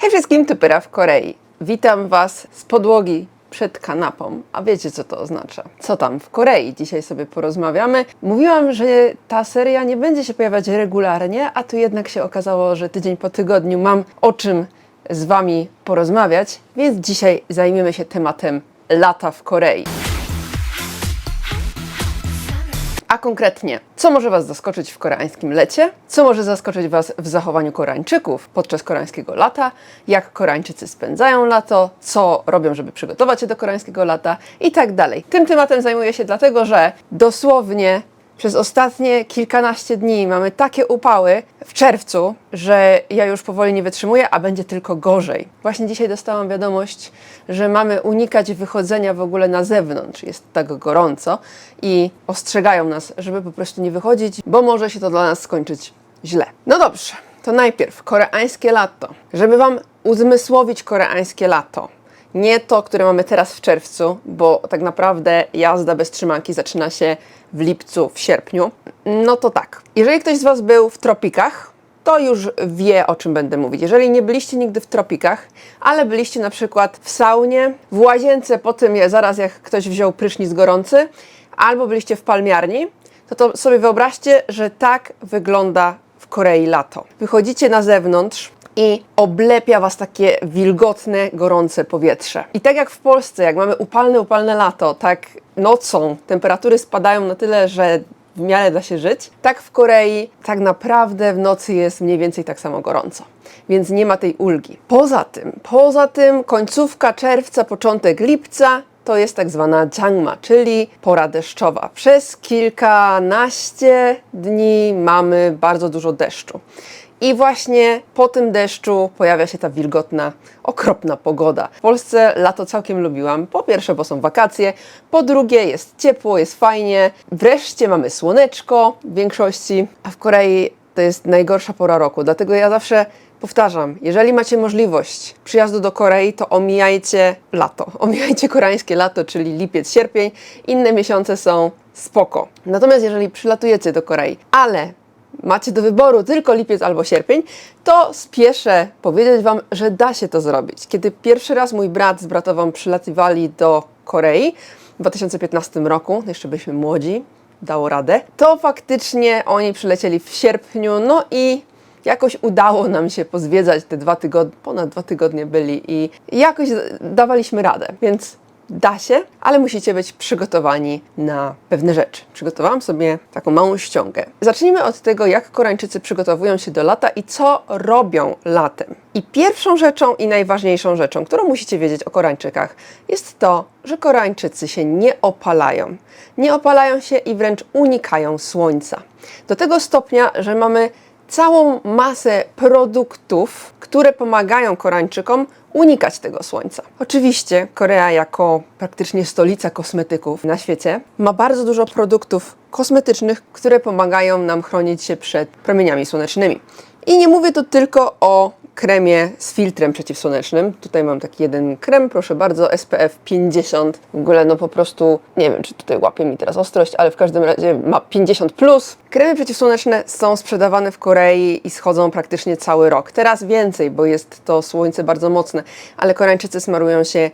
Hej wszystkim, tu Pyra w Korei. Witam Was z podłogi przed kanapą. A wiecie, co to oznacza? Co tam w Korei? Dzisiaj sobie porozmawiamy. Mówiłam, że ta seria nie będzie się pojawiać regularnie, a tu jednak się okazało, że tydzień po tygodniu mam o czym z Wami porozmawiać, więc dzisiaj zajmiemy się tematem lata w Korei. Konkretnie, co może Was zaskoczyć w koreańskim lecie? Co może zaskoczyć Was w zachowaniu Koreańczyków podczas koreańskiego lata? Jak Koreańczycy spędzają lato? Co robią, żeby przygotować się do koreańskiego lata? I tak dalej. Tym tematem zajmuję się dlatego, że dosłownie przez ostatnie kilkanaście dni mamy takie upały w czerwcu, że ja już powoli nie wytrzymuję, a będzie tylko gorzej. Właśnie dzisiaj dostałam wiadomość, że mamy unikać wychodzenia w ogóle na zewnątrz. Jest tak gorąco i ostrzegają nas, żeby po prostu nie wychodzić, bo może się to dla nas skończyć źle. No dobrze, to najpierw koreańskie lato. Żeby Wam uzmysłowić koreańskie lato, nie to, które mamy teraz w czerwcu, bo tak naprawdę jazda bez trzymanki zaczyna się w lipcu, w sierpniu. No to tak. Jeżeli ktoś z Was był w tropikach, to już wie, o czym będę mówić. Jeżeli nie byliście nigdy w tropikach, ale byliście na przykład w saunie, w łazience po tym, zaraz jak ktoś wziął prysznic gorący, albo byliście w palmiarni, to, to sobie wyobraźcie, że tak wygląda w Korei lato. Wychodzicie na zewnątrz, i oblepia Was takie wilgotne, gorące powietrze. I tak jak w Polsce, jak mamy upalne, upalne lato, tak nocą temperatury spadają na tyle, że w miarę da się żyć, tak w Korei tak naprawdę w nocy jest mniej więcej tak samo gorąco. Więc nie ma tej ulgi. Poza tym, poza tym końcówka czerwca, początek lipca to jest tak zwana jangma, czyli pora deszczowa. Przez kilkanaście dni mamy bardzo dużo deszczu. I właśnie po tym deszczu pojawia się ta wilgotna, okropna pogoda. W Polsce lato całkiem lubiłam. Po pierwsze, bo są wakacje, po drugie, jest ciepło, jest fajnie. Wreszcie mamy słoneczko w większości, a w Korei to jest najgorsza pora roku. Dlatego ja zawsze powtarzam, jeżeli macie możliwość przyjazdu do Korei, to omijajcie lato. Omijajcie koreańskie lato, czyli lipiec, sierpień. Inne miesiące są spoko. Natomiast jeżeli przylatujecie do Korei, ale macie do wyboru tylko lipiec albo sierpień, to spieszę powiedzieć Wam, że da się to zrobić. Kiedy pierwszy raz mój brat z bratową przylatywali do Korei w 2015 roku, jeszcze byliśmy młodzi, dało radę, to faktycznie oni przylecieli w sierpniu, no i jakoś udało nam się pozwiedzać te dwa tygodnie, ponad dwa tygodnie byli i jakoś dawaliśmy radę, więc da się, ale musicie być przygotowani na pewne rzeczy. Przygotowałam sobie taką małą ściągę. Zacznijmy od tego, jak Koreańczycy przygotowują się do lata i co robią latem. I pierwszą rzeczą i najważniejszą rzeczą, którą musicie wiedzieć o Koreańczykach, jest to, że Koreańczycy się nie opalają. Nie opalają się i wręcz unikają słońca. Do tego stopnia, że mamy całą masę produktów, które pomagają Koreańczykom unikać tego słońca. Oczywiście Korea jako praktycznie stolica kosmetyków na świecie ma bardzo dużo produktów kosmetycznych, które pomagają nam chronić się przed promieniami słonecznymi. I nie mówię tu tylko o kremie z filtrem przeciwsłonecznym. Tutaj mam taki jeden krem, proszę bardzo, SPF 50. W ogóle no po prostu, nie wiem czy tutaj łapie mi teraz ostrość, ale w każdym razie ma 50+. Plus. Kremy przeciwsłoneczne są sprzedawane w Korei i schodzą praktycznie cały rok. Teraz więcej, bo jest to słońce bardzo mocne, ale Koreańczycy smarują się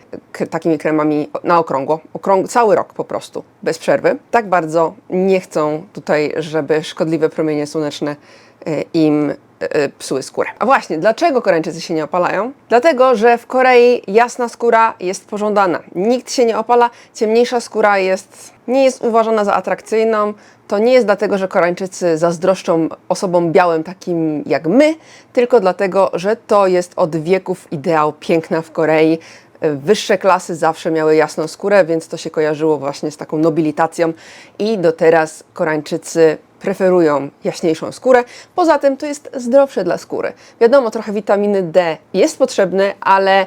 takimi kremami na okrągło, okrąg cały rok po prostu, bez przerwy. Tak bardzo nie chcą tutaj, żeby szkodliwe promienie słoneczne im e, psuły skórę. A właśnie, dlaczego Koreańczycy się nie opalają? Dlatego, że w Korei jasna skóra jest pożądana. Nikt się nie opala, ciemniejsza skóra jest, nie jest uważana za atrakcyjną. To nie jest dlatego, że Koreańczycy zazdroszczą osobom białym takim jak my, tylko dlatego, że to jest od wieków ideał piękna w Korei. Wyższe klasy zawsze miały jasną skórę, więc to się kojarzyło właśnie z taką nobilitacją i do teraz Koreańczycy preferują jaśniejszą skórę. Poza tym to jest zdrowsze dla skóry. Wiadomo, trochę witaminy D jest potrzebne, ale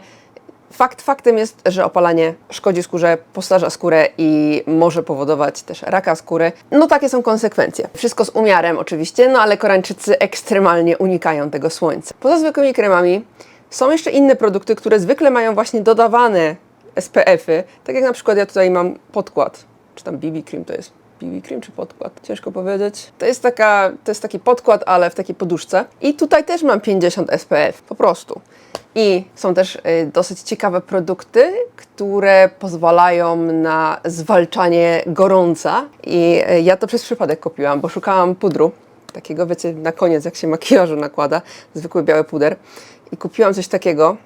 fakt faktem jest, że opalanie szkodzi skórze, postarza skórę i może powodować też raka skóry. No takie są konsekwencje. Wszystko z umiarem oczywiście, no ale Koreańczycy ekstremalnie unikają tego słońca. Poza zwykłymi kremami są jeszcze inne produkty, które zwykle mają właśnie dodawane SPF-y, tak jak na przykład ja tutaj mam podkład, czy tam BB cream to jest, BB cream czy podkład? Ciężko powiedzieć. To jest, taka, to jest taki podkład, ale w takiej poduszce. I tutaj też mam 50 SPF, po prostu. I są też y, dosyć ciekawe produkty, które pozwalają na zwalczanie gorąca. I y, ja to przez przypadek kupiłam, bo szukałam pudru. Takiego, wiecie, na koniec, jak się makijażu nakłada, zwykły biały puder. I kupiłam coś takiego.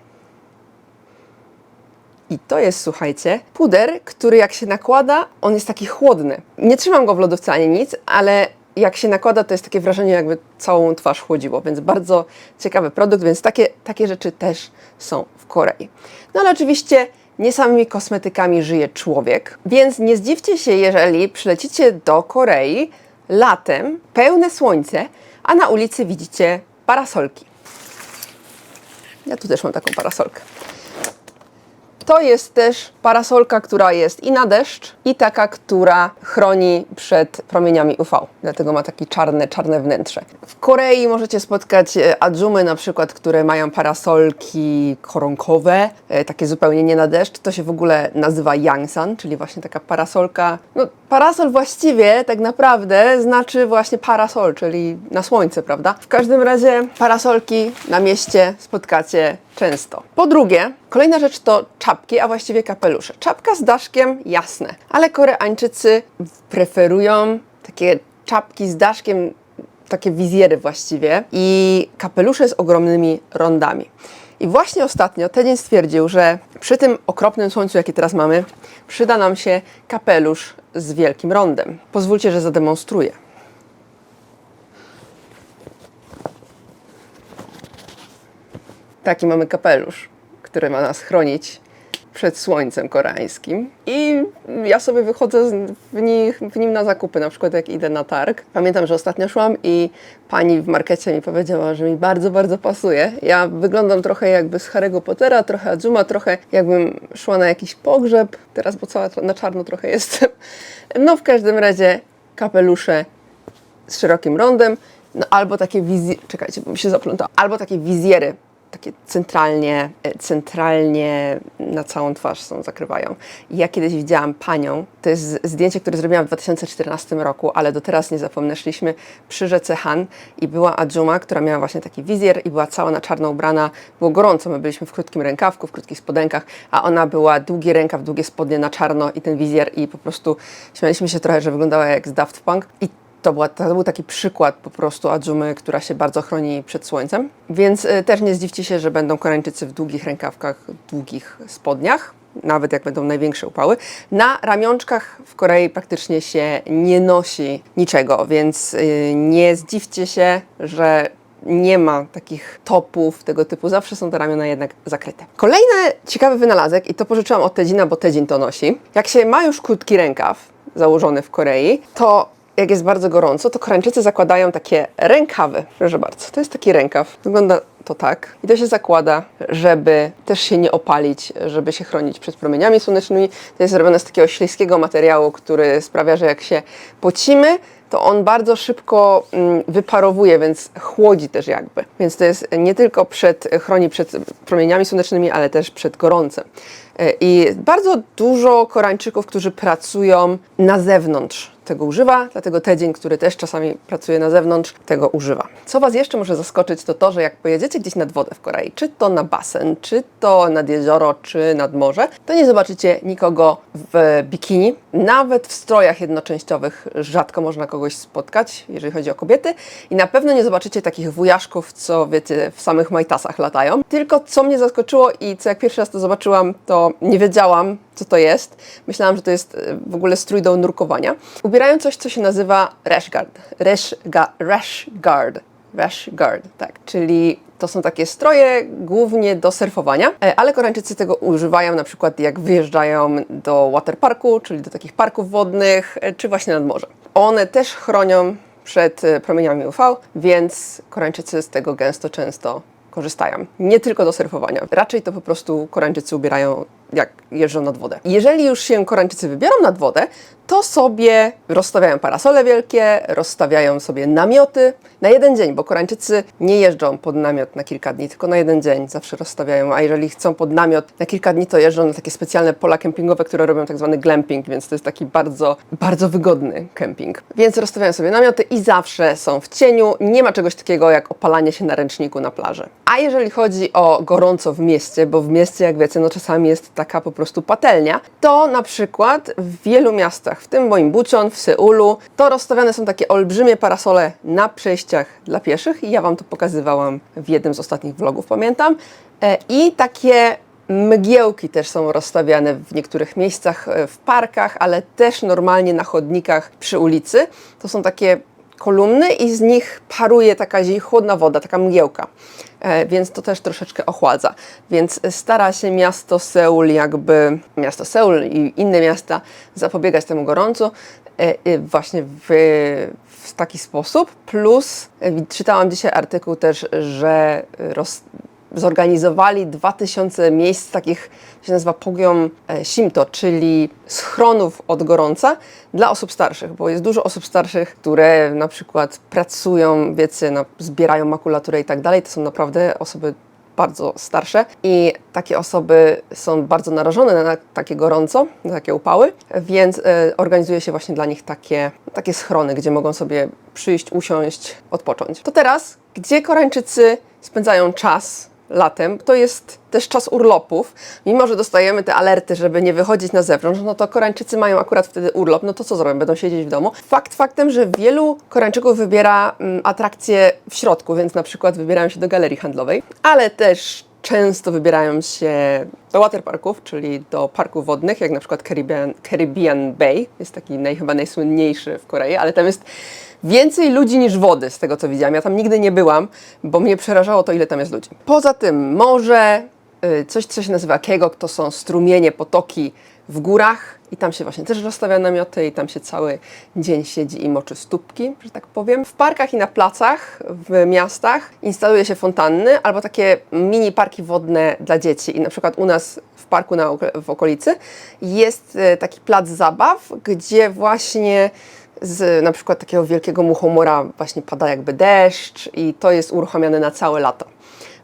I to jest, słuchajcie, puder, który jak się nakłada, on jest taki chłodny. Nie trzymam go w lodówce ani nic, ale jak się nakłada, to jest takie wrażenie, jakby całą twarz chłodziło, więc bardzo ciekawy produkt, więc takie, takie rzeczy też są w Korei. No ale oczywiście nie samymi kosmetykami żyje człowiek, więc nie zdziwcie się, jeżeli przylecicie do Korei latem, pełne słońce, a na ulicy widzicie parasolki. Ja tu też mam taką parasolkę. To jest też parasolka, która jest i na deszcz, i taka, która chroni przed promieniami UV. Dlatego ma takie czarne, czarne wnętrze. W Korei możecie spotkać e, adżumy na przykład, które mają parasolki koronkowe, e, takie zupełnie nie na deszcz. To się w ogóle nazywa yangsan, czyli właśnie taka parasolka. No, parasol właściwie tak naprawdę znaczy właśnie parasol, czyli na słońce, prawda? W każdym razie parasolki na mieście spotkacie często. Po drugie, kolejna rzecz to czapki, a właściwie kapelusze. Czapka z daszkiem, jasne, ale Koreańczycy preferują takie czapki z daszkiem, takie wizjery właściwie i kapelusze z ogromnymi rondami. I właśnie ostatnio Tedzin stwierdził, że przy tym okropnym słońcu, jakie teraz mamy, przyda nam się kapelusz z wielkim rondem. Pozwólcie, że zademonstruję. Taki mamy kapelusz, który ma nas chronić przed słońcem koreańskim. I ja sobie wychodzę w, nich, w nim na zakupy, na przykład jak idę na targ. Pamiętam, że ostatnio szłam i pani w markecie mi powiedziała, że mi bardzo, bardzo pasuje. Ja wyglądam trochę jakby z Harry'ego Pottera, trochę Adzuma, trochę jakbym szła na jakiś pogrzeb. Teraz, bo cała na czarno trochę jestem. No w każdym razie kapelusze z szerokim rondem, no albo takie wizje, czekajcie, bo mi się zaplątało, albo takie wizjery, takie centralnie, e, centralnie na całą twarz są, zakrywają. Ja kiedyś widziałam panią, to jest zdjęcie, które zrobiłam w 2014 roku, ale do teraz nie zapomnę, szliśmy przy rzece Han i była Adżuma, która miała właśnie taki wizjer i była cała na czarno ubrana, było gorąco, my byliśmy w krótkim rękawku, w krótkich spodenkach, a ona była długi rękaw, długie spodnie na czarno i ten wizjer i po prostu śmialiśmy się trochę, że wyglądała jak z Daft Punk. I to, była, to był taki przykład po prostu Adżumy, która się bardzo chroni przed słońcem. Więc y, też nie zdziwcie się, że będą Koreańczycy w długich rękawkach, długich spodniach, nawet jak będą największe upały. Na ramionczkach w Korei praktycznie się nie nosi niczego, więc y, nie zdziwcie się, że nie ma takich topów tego typu, zawsze są te ramiona jednak zakryte. Kolejny ciekawy wynalazek, i to pożyczyłam od Tedzina, bo Tedzin to nosi. Jak się ma już krótki rękaw założony w Korei, to jak jest bardzo gorąco, to Koreańczycy zakładają takie rękawy. Proszę bardzo, to jest taki rękaw. Wygląda to tak. I to się zakłada, żeby też się nie opalić, żeby się chronić przed promieniami słonecznymi. To jest zrobione z takiego śliskiego materiału, który sprawia, że jak się pocimy, to on bardzo szybko mm, wyparowuje, więc chłodzi też jakby. Więc to jest nie tylko przed, chroni przed promieniami słonecznymi, ale też przed gorącem. E, I bardzo dużo Koreańczyków, którzy pracują na zewnątrz, tego używa, dlatego Tedzin, który też czasami pracuje na zewnątrz, tego używa. Co Was jeszcze może zaskoczyć, to to, że jak pojedziecie gdzieś nad wodę w Korei, czy to na basen, czy to nad jezioro, czy nad morze, to nie zobaczycie nikogo w bikini. Nawet w strojach jednoczęściowych rzadko można kogoś spotkać, jeżeli chodzi o kobiety. I na pewno nie zobaczycie takich wujaszków, co wiecie, w samych majtasach latają. Tylko co mnie zaskoczyło i co jak pierwszy raz to zobaczyłam, to nie wiedziałam, co to jest. Myślałam, że to jest e, w ogóle strój do nurkowania. Ubierają coś, co się nazywa rash guard. Rash, ga, rash guard. Rash guard, tak. Czyli to są takie stroje głównie do surfowania, e, ale Koreańczycy tego używają na przykład jak wyjeżdżają do waterparku, czyli do takich parków wodnych, e, czy właśnie nad morze. One też chronią przed e, promieniami UV, więc Koreańczycy z tego gęsto często korzystają. Nie tylko do surfowania. Raczej to po prostu Koreańczycy ubierają jak jeżdżą nad wodę. Jeżeli już się Koreańczycy wybiorą nad wodę, to sobie rozstawiają parasole wielkie, rozstawiają sobie namioty na jeden dzień, bo Koreańczycy nie jeżdżą pod namiot na kilka dni, tylko na jeden dzień zawsze rozstawiają, a jeżeli chcą pod namiot na kilka dni, to jeżdżą na takie specjalne pola kempingowe, które robią tak zwany glamping, więc to jest taki bardzo, bardzo wygodny kemping. Więc rozstawiają sobie namioty i zawsze są w cieniu, nie ma czegoś takiego jak opalanie się na ręczniku na plaży. A jeżeli chodzi o gorąco w mieście, bo w mieście, jak wiecie, no czasami jest taka po prostu patelnia, to na przykład w wielu miastach, w tym moim Bucheon, w Seulu, to rozstawiane są takie olbrzymie parasole na przejściach dla pieszych i ja Wam to pokazywałam w jednym z ostatnich vlogów, pamiętam. E, I takie mgiełki też są rozstawiane w niektórych miejscach, e, w parkach, ale też normalnie na chodnikach przy ulicy. To są takie kolumny i z nich paruje taka zi- chłodna woda, taka mgiełka. E, więc to też troszeczkę ochładza. Więc stara się miasto Seul, jakby miasto Seul i inne miasta zapobiegać temu gorącu e, właśnie w, w taki sposób. Plus e, czytałam dzisiaj artykuł też, że roz, zorganizowali 2000 miejsc takich, się nazywa Pogiom e, Simto, czyli schronów od gorąca dla osób starszych, bo jest dużo osób starszych, które na przykład pracują, wiecie, zbierają makulaturę i tak dalej. To są naprawdę osoby bardzo starsze i takie osoby są bardzo narażone na takie gorąco, na takie upały, więc e, organizuje się właśnie dla nich takie, takie schrony, gdzie mogą sobie przyjść, usiąść, odpocząć. To teraz, gdzie Koreańczycy spędzają czas latem, to jest też czas urlopów. Mimo, że dostajemy te alerty, żeby nie wychodzić na zewnątrz, no to Koreańczycy mają akurat wtedy urlop, no to co zrobią? Będą siedzieć w domu. Fakt faktem, że wielu Koreańczyków wybiera mm, atrakcje w środku, więc na przykład wybierają się do galerii handlowej, ale też często wybierają się do waterparków, czyli do parków wodnych, jak na przykład Caribbean, Caribbean Bay, jest taki naj, chyba najsłynniejszy w Korei, ale tam jest więcej ludzi niż wody, z tego co widziałam. Ja tam nigdy nie byłam, bo mnie przerażało to, ile tam jest ludzi. Poza tym morze, y, coś, co się nazywa Kegok, to są strumienie, potoki w górach i tam się właśnie też rozstawia namioty i tam się cały dzień siedzi i moczy stópki, że tak powiem. W parkach i na placach w miastach instaluje się fontanny albo takie mini parki wodne dla dzieci i na przykład u nas w parku na, w okolicy jest e, taki plac zabaw, gdzie właśnie z na przykład takiego wielkiego muchomora właśnie pada jakby deszcz i to jest uruchamiane na całe lato.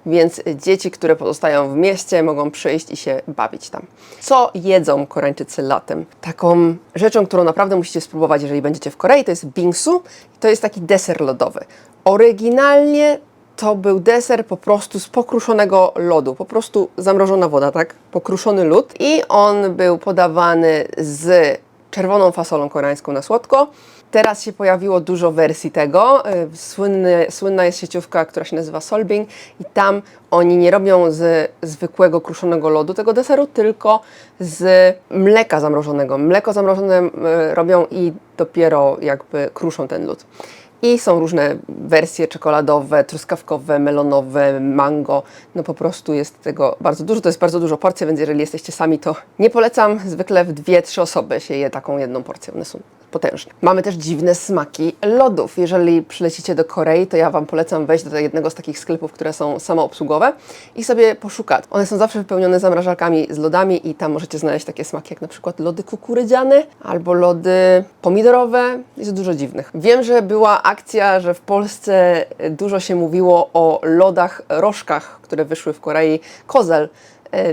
Więc dzieci, które pozostają w mieście, mogą przyjść i się bawić tam. Co jedzą Koreańczycy latem? Taką rzeczą, którą naprawdę musicie spróbować, jeżeli będziecie w Korei, to jest bingsu. To jest taki deser lodowy. Oryginalnie to był deser po prostu z pokruszonego lodu, po prostu zamrożona woda, tak? Pokruszony lód i on był podawany z czerwoną fasolą koreańską na słodko. Teraz się pojawiło dużo wersji tego. Y, słynna jest sieciówka, która się nazywa Solbing i tam oni nie robią z zwykłego kruszonego lodu tego deseru, tylko z mleka zamrożonego. Mleko zamrożone y, robią i dopiero jakby kruszą ten lód. I są różne wersje czekoladowe, truskawkowe, melonowe, mango. No po prostu jest tego bardzo dużo. To jest bardzo dużo porcji, więc jeżeli jesteście sami, to nie polecam. Zwykle w dwie, trzy osoby się je taką jedną porcją. One są potężne. Mamy też dziwne smaki lodów. Jeżeli przylecicie do Korei, to ja Wam polecam wejść do jednego z takich sklepów, które są samoobsługowe i sobie poszukać. One są zawsze wypełnione zamrażarkami z lodami i tam możecie znaleźć takie smaki jak na przykład lody kukurydziane albo lody pomidorowe. Jest dużo dziwnych. Wiem, że była akcja, że w Polsce dużo się mówiło o lodach rożkach, które wyszły w Korei. Kozel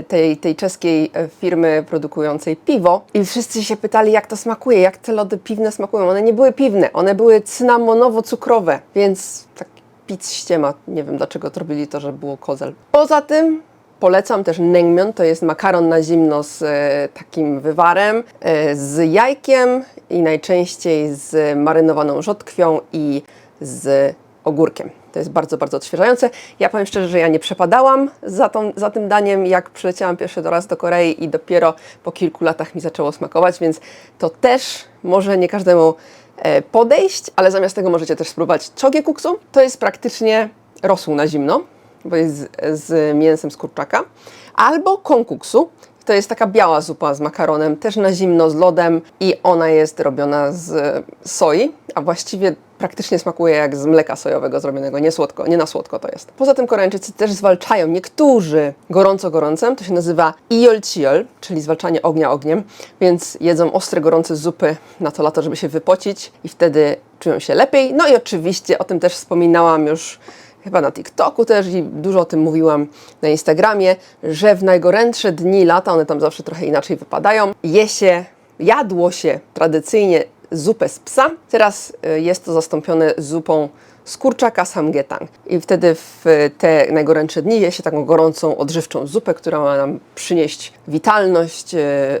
tej, tej czeskiej e, firmy produkującej piwo i wszyscy się pytali, jak to smakuje, jak te lody piwne smakują. One nie były piwne, one były cynamonowo-cukrowe, więc tak pic ściema. Nie wiem, dlaczego to robili to, że było kozel. Poza tym Polecam też naengmyeon, to jest makaron na zimno z e, takim wywarem, e, z jajkiem i najczęściej z marynowaną rzodkwią i z ogórkiem. To jest bardzo, bardzo odświeżające. Ja powiem szczerze, że ja nie przepadałam za, tą, za tym daniem, jak przyleciałam pierwszy raz do Korei i dopiero po kilku latach mi zaczęło smakować, więc to też może nie każdemu e, podejść, ale zamiast tego możecie też spróbować chogiekuksu. To jest praktycznie rosół na zimno, bo jest z, z mięsem z kurczaka, albo konkuksu. To jest taka biała zupa z makaronem, też na zimno z lodem i ona jest robiona z soi, a właściwie praktycznie smakuje jak z mleka sojowego zrobionego, nie słodko, nie na słodko to jest. Poza tym Koreańczycy też zwalczają niektórzy gorąco gorącem, to się nazywa iol chiol, czyli zwalczanie ognia ogniem, więc jedzą ostre, gorące zupy na to lato, żeby się wypocić i wtedy czują się lepiej. No i oczywiście o tym też wspominałam już chyba na TikToku też i dużo o tym mówiłam na Instagramie, że w najgorętsze dni lata, one tam zawsze trochę inaczej wypadają, je się, jadło się tradycyjnie zupę z psa. Teraz y, jest to zastąpione zupą z kurczaka samgyetang. I wtedy w te najgorętsze dni je się taką gorącą, odżywczą zupę, która ma nam przynieść witalność, y,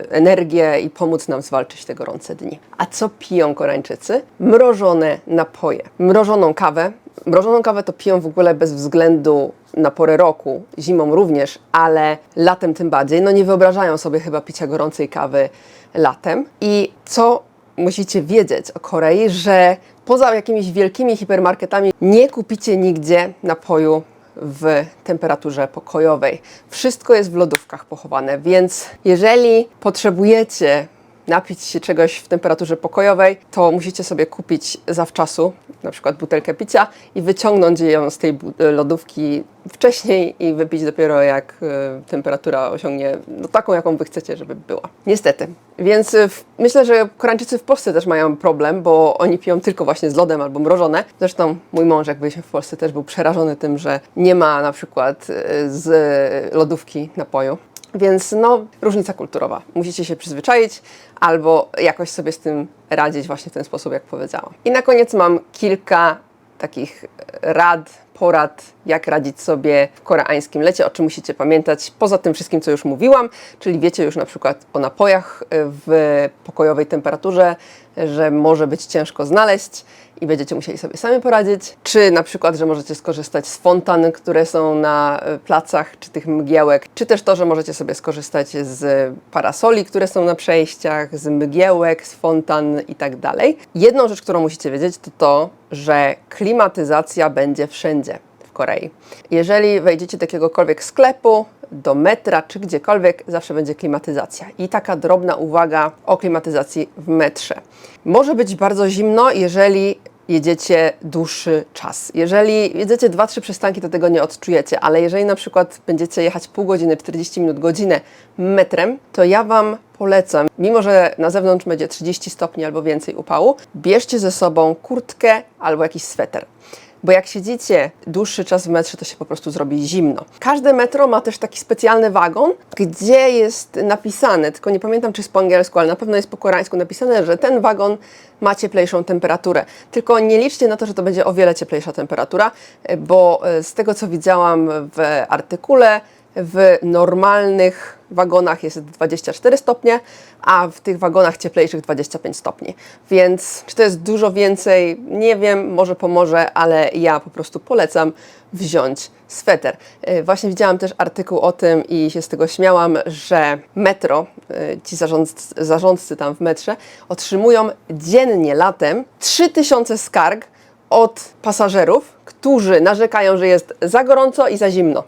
energię i pomóc nam zwalczyć te gorące dni. A co piją Koreańczycy? Mrożone napoje. Mrożoną kawę. Mrożoną kawę to piją w ogóle bez względu na porę roku, zimą również, ale latem tym bardziej. No nie wyobrażają sobie chyba picia gorącej kawy latem. I co musicie wiedzieć o Korei, że poza jakimiś wielkimi hipermarketami nie kupicie nigdzie napoju w temperaturze pokojowej. Wszystko jest w lodówkach pochowane, więc jeżeli potrzebujecie napić się czegoś w temperaturze pokojowej, to musicie sobie kupić zawczasu, na przykład butelkę picia i wyciągnąć ją z tej lodówki wcześniej i wypić dopiero jak e, temperatura osiągnie no, taką, jaką wy chcecie, żeby była. Niestety. Więc e, w, myślę, że Koreańczycy w Polsce też mają problem, bo oni piją tylko właśnie z lodem albo mrożone. Zresztą mój mąż, jak byliśmy w Polsce, też był przerażony tym, że nie ma na przykład e, z lodówki napoju. Więc no, różnica kulturowa. Musicie się przyzwyczaić albo jakoś sobie z tym radzić właśnie w ten sposób, jak powiedziałam. I na koniec mam kilka takich rad, porad, jak radzić sobie w koreańskim lecie, o czym musicie pamiętać, poza tym wszystkim, co już mówiłam, czyli wiecie już na przykład o napojach w pokojowej temperaturze, że może być ciężko znaleźć i będziecie musieli sobie sami poradzić, czy na przykład, że możecie skorzystać z fontan, które są na e, placach, czy tych mgiełek, czy też to, że możecie sobie skorzystać z parasoli, które są na przejściach, z mgiełek, z fontan i tak dalej. Jedną rzecz, którą musicie wiedzieć, to to, że klimatyzacja będzie wszędzie Korei. Jeżeli wejdziecie do jakiegokolwiek sklepu, do metra czy gdziekolwiek, zawsze będzie klimatyzacja. I taka drobna uwaga o klimatyzacji w metrze. Może być bardzo zimno, jeżeli jedziecie dłuższy czas. Jeżeli jedziecie 2-3 przystanki, to tego nie odczujecie, ale jeżeli na przykład będziecie jechać pół godziny, 40 minut, godzinę metrem, to ja Wam polecam, mimo że na zewnątrz będzie 30 stopni albo więcej upału, bierzcie ze sobą kurtkę albo jakiś sweter. Bo jak siedzicie dłuższy czas w metrze, to się po prostu zrobi zimno. Każde metro ma też taki specjalny wagon, gdzie jest napisane, tylko nie pamiętam czy jest po angielsku, ale na pewno jest po koreańsku napisane, że ten wagon ma cieplejszą temperaturę. Tylko nie liczcie na to, że to będzie o wiele cieplejsza temperatura, bo e, z tego co widziałam w artykule, w normalnych wagonach jest 24 stopnie, a w tych wagonach cieplejszych 25 stopni. Więc czy to jest dużo więcej? Nie wiem, może pomoże, ale ja po prostu polecam wziąć sweter. E, Właśnie widziałam też artykuł o tym i się z tego śmiałam, że metro, e, ci zarządcy, zarządcy tam w metrze, otrzymują dziennie latem 3000 skarg od pasażerów, którzy narzekają, że jest za gorąco i za zimno.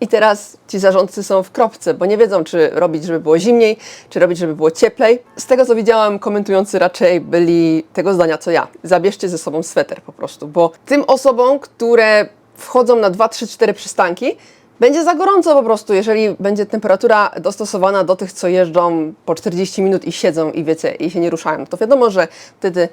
I teraz ci zarządcy są w kropce, bo nie wiedzą, czy robić, żeby było zimniej, czy robić, żeby było cieplej. Z tego, co widziałam, komentujący raczej byli tego zdania, co ja. Zabierzcie ze sobą sweter po prostu, bo tym osobom, które wchodzą na 2, 3, 4 przystanki, będzie za gorąco po prostu, jeżeli będzie temperatura dostosowana do tych, co jeżdżą po 40 minut i siedzą i wiecie, i się nie ruszają. To wiadomo, że wtedy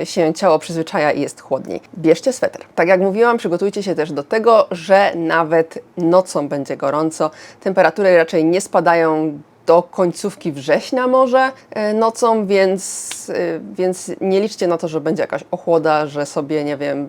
e, się ciało przyzwyczaja i jest chłodniej. Bierzcie sweter. Tak jak mówiłam, przygotujcie się też do tego, że nawet nocą będzie gorąco. Temperatury raczej nie spadają do końcówki września może e, nocą, więc, e, więc nie liczcie na to, że będzie jakaś ochłoda, że sobie, nie wiem,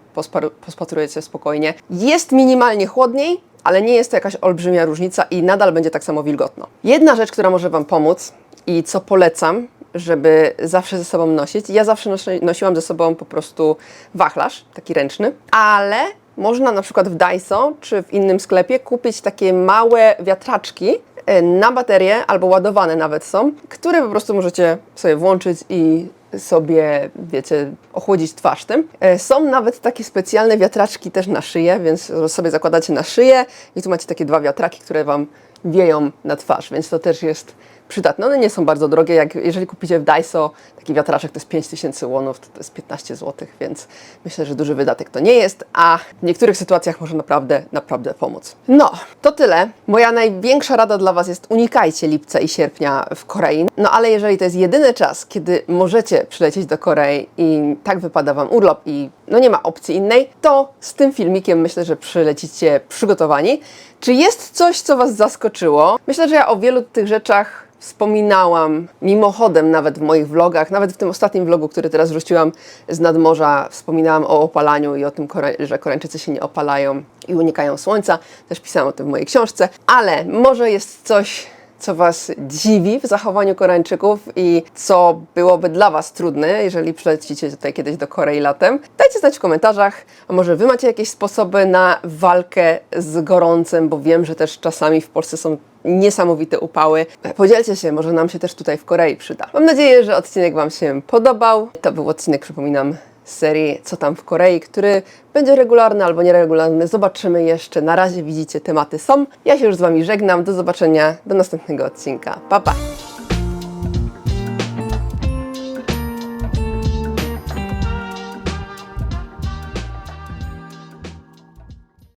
pospatrujecie spokojnie. Jest minimalnie chłodniej, ale nie jest to jakaś olbrzymia różnica i nadal będzie tak samo wilgotno. Jedna rzecz, która może Wam pomóc i co polecam, żeby zawsze ze sobą nosić, ja zawsze nosi, nosiłam ze sobą po prostu wachlarz, taki ręczny, ale można na przykład w Daiso czy w innym sklepie kupić takie małe wiatraczki na baterię albo ładowane nawet są, które po prostu możecie sobie włączyć i sobie, wiecie, ochłodzić twarz tym. E, Są nawet takie specjalne wiatraczki też na szyję, więc sobie zakładacie na szyję i tu macie takie dwa wiatraki, które Wam wieją na twarz, więc to też jest przydatne. One nie są bardzo drogie, jak jeżeli kupicie w Daiso taki wiatraczek to jest 5000 łonów, to, to jest 15 zł, więc myślę, że duży wydatek to nie jest, a w niektórych sytuacjach może naprawdę, naprawdę pomóc. No, to tyle. Moja największa rada dla Was jest unikajcie lipca i sierpnia w Korei. No ale jeżeli to jest jedyny czas, kiedy możecie przylecieć do Korei i tak wypada Wam urlop i no nie ma opcji innej, to z tym filmikiem myślę, że przylecicie przygotowani. Czy jest coś, co Was zaskoczyło? Myślę, że ja o wielu tych rzeczach wspominałam mimochodem nawet w moich vlogach, nawet w tym ostatnim vlogu, który teraz wrzuciłam z nadmorza, wspominałam o opalaniu i o tym, że Koreańczycy się nie opalają i unikają słońca. Też pisałam o tym w mojej książce, ale może jest coś, co Was dziwi w zachowaniu Koreańczyków i co byłoby dla Was trudne, jeżeli przylecicie tutaj kiedyś do Korei latem. Dajcie znać w komentarzach, a może Wy macie jakieś sposoby na walkę z gorącem, bo wiem, że też czasami w Polsce są niesamowite upały. Podzielcie się, może nam się też tutaj w Korei przyda. Mam nadzieję, że odcinek Wam się podobał. To był odcinek, przypominam, z serii Co tam w Korei, który będzie regularny albo nieregularny. Zobaczymy jeszcze. Na razie widzicie, tematy są. Ja się już z Wami żegnam. Do zobaczenia do następnego odcinka. Pa, pa!